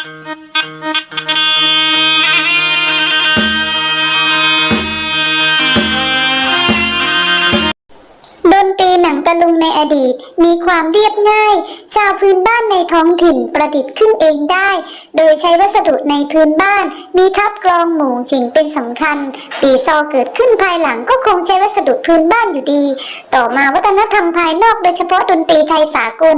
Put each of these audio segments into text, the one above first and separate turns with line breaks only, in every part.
ดนตรีหนังตะลุงในอดีตมีความเรียบง่าย ชาวพื้นบ้านในท้องถิ่นประดิษฐ์ขึ้นเองได้ โดยใช้วัสดุในพื้นบ้าน มีทับกลองหมูจิงเป็นสำคัญ ปีซอเกิดขึ้นภายหลังก็คงใช้วัสดุพื้นบ้านอยู่ดี ต่อมาวัฒนธรรมภายนอกโดยเฉพาะดนตรีไทยสากล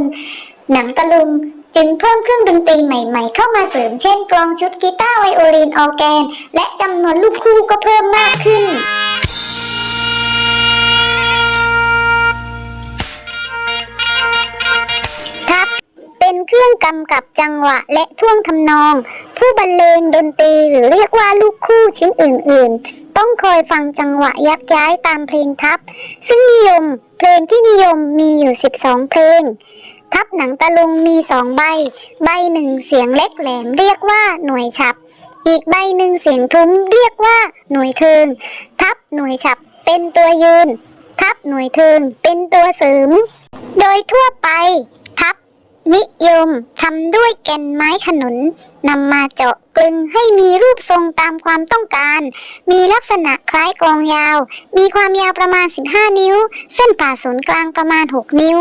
หนังตะลุง จึงเพิ่มเครื่องดนตรีใหม่ๆ เข้ามาเสริมเช่นกลองชุดกีตาร์ไวโอลินออแกน และจำนวนลูกคู่ก็เพิ่มมากขึ้นครับเป็นเครื่องกำกับจังหวะและท่วงทำนอง ผู้บรรเลงดนตรีหรือเรียกว่าลูกคู่ชิ้นอื่นๆ ต้องคอยฟังจังหวะยักย้ายตามเพลงทับ ซึ่งนิยม เพลงที่นิยมมีอยู่ 12 เพลง ทับหนังตะลุงมีสองใบ ใบหนึ่งเสียงเล็กแหลมเรียกว่าหน่วยฉับ อีกใบหนึ่งเสียงทุ้มเรียกว่าหน่วยเทิง ทับหน่วยฉับเป็นตัวยืน ทับหน่วยเทิงเป็นตัวเสริม โดยทั่วไป นิยมทำด้วยแก่นไม้ขนุนนำมาเจาะกลึงให้มีรูปทรงตามความต้องการ มีลักษณะคล้ายกลองยาว มีความยาวประมาณ 15 นิ้ว เส้นผ่าศูนย์กลางประมาณ 6 นิ้ว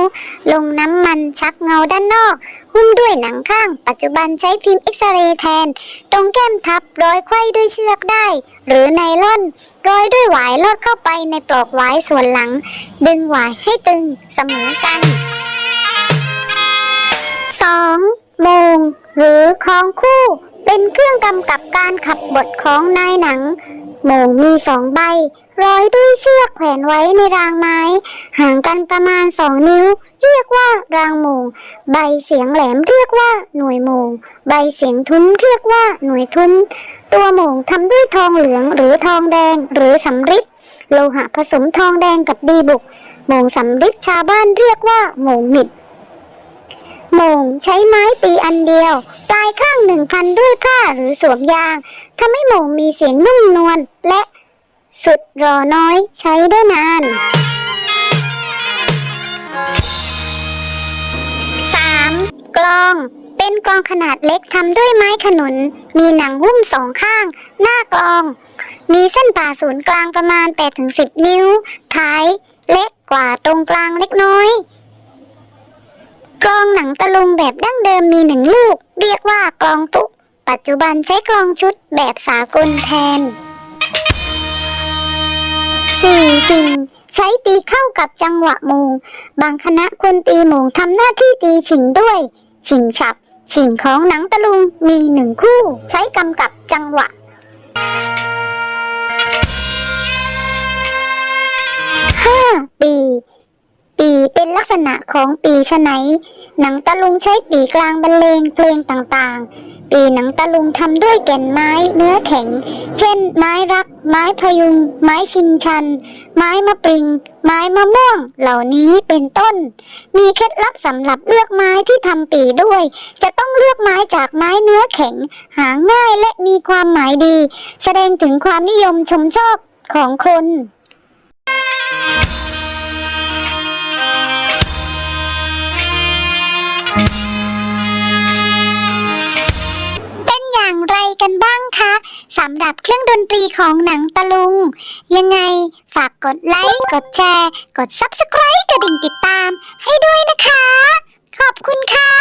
ลงน้ำมันชักเงาด้านนอก หุ้มด้วยหนังข้าง ปัจจุบันใช้ฟิล์มเอ็กซเรย์แทน ตรงแก้มทับร้อยไขว้ด้วยเชือกได้ หรือไนล่อนร้อยด้วยหวายลอดเข้าไปในปลอกหวายส่วนหลัง ดึงหวายให้ตึงเสมอกัน 2. โมง หรือคลองคู่ เป็นเครื่องกำกับการขับบทของนายหนังโมงมีสองใบ ร้อยด้วยเชือกแขวนไว้ในรางไม้ ห่างกันประมาณสองนิ้ว เรียกว่ารางโมง ใบเสียงแหลมเรียกว่าหน่วยโมง ใบเสียงทุ้มเรียกว่าหน่วยทุ้ม ตัวโมงทำด้วยทองเหลืองหรือทองแดงหรือสำริดโลหะผสมทองแดงกับดีบุกโมงสำริดชาวบ้านเรียกว่าโมงหมิด โมงใช้ไม้ตีอันเดียว ปลายข้างหนึ่งพันด้วยผ้าหรือสวมยางทำให้โมงมีเสียงนุ่มนวลและสุดรอน้อยใช้ได้นาน 3. กลอง เป็นกลองขนาดเล็กทำด้วยไม้ขนุน มีหนังหุ้มสองข้าง หน้ากลอง มีเส้นผ่าศูนย์กลางประมาณ 8-10 นิ้ว ท้ายเล็กกว่าตรงกลางเล็กน้อย กลองหนังตะลุงแบบดั้งเดิมมีหนึ่งลูก เรียกว่ากลองตุก ปัจจุบันใช้กลองชุดแบบสากลแทน 4. ชิงใช้ตีเข้ากับจังหวะโมง บางคณะคนตีโมงทำหน้าที่ตีฉิงด้วย ฉิงฉับ ฉิงของหนังตะลุงมีหนึ่งคู่ ใช้กำกับจังหวะ 5. ปี ปีเป็นลักษณะของปีชะไหน หนังตะลุงใช้ปีกลางบรรเลงเพลงต่างๆ ปีหนังตะลุงทำด้วยแก่นไม้เนื้อแข็ง เช่น ไม้รัก ไม้พยุง ไม้ชินชัน ไม้มะปริง ไม้มะม่วง เหล่านี้เป็นต้น มีเคล็ดลับสำหรับเลือกไม้ที่ทำปีด้วย จะต้องเลือกไม้จากไม้เนื้อแข็ง หาง่ายและมีความหมายดี แสดงถึงความนิยมชมชอบของคนเป็น กันบ้างคะสำหรับเครื่องดนตรีของหนังตะลุง ยังไงฝากกดไลค์ กดแชร์ กด Subscribe กระดิ่งติดตามให้ด้วยนะคะ ขอบคุณค่ะ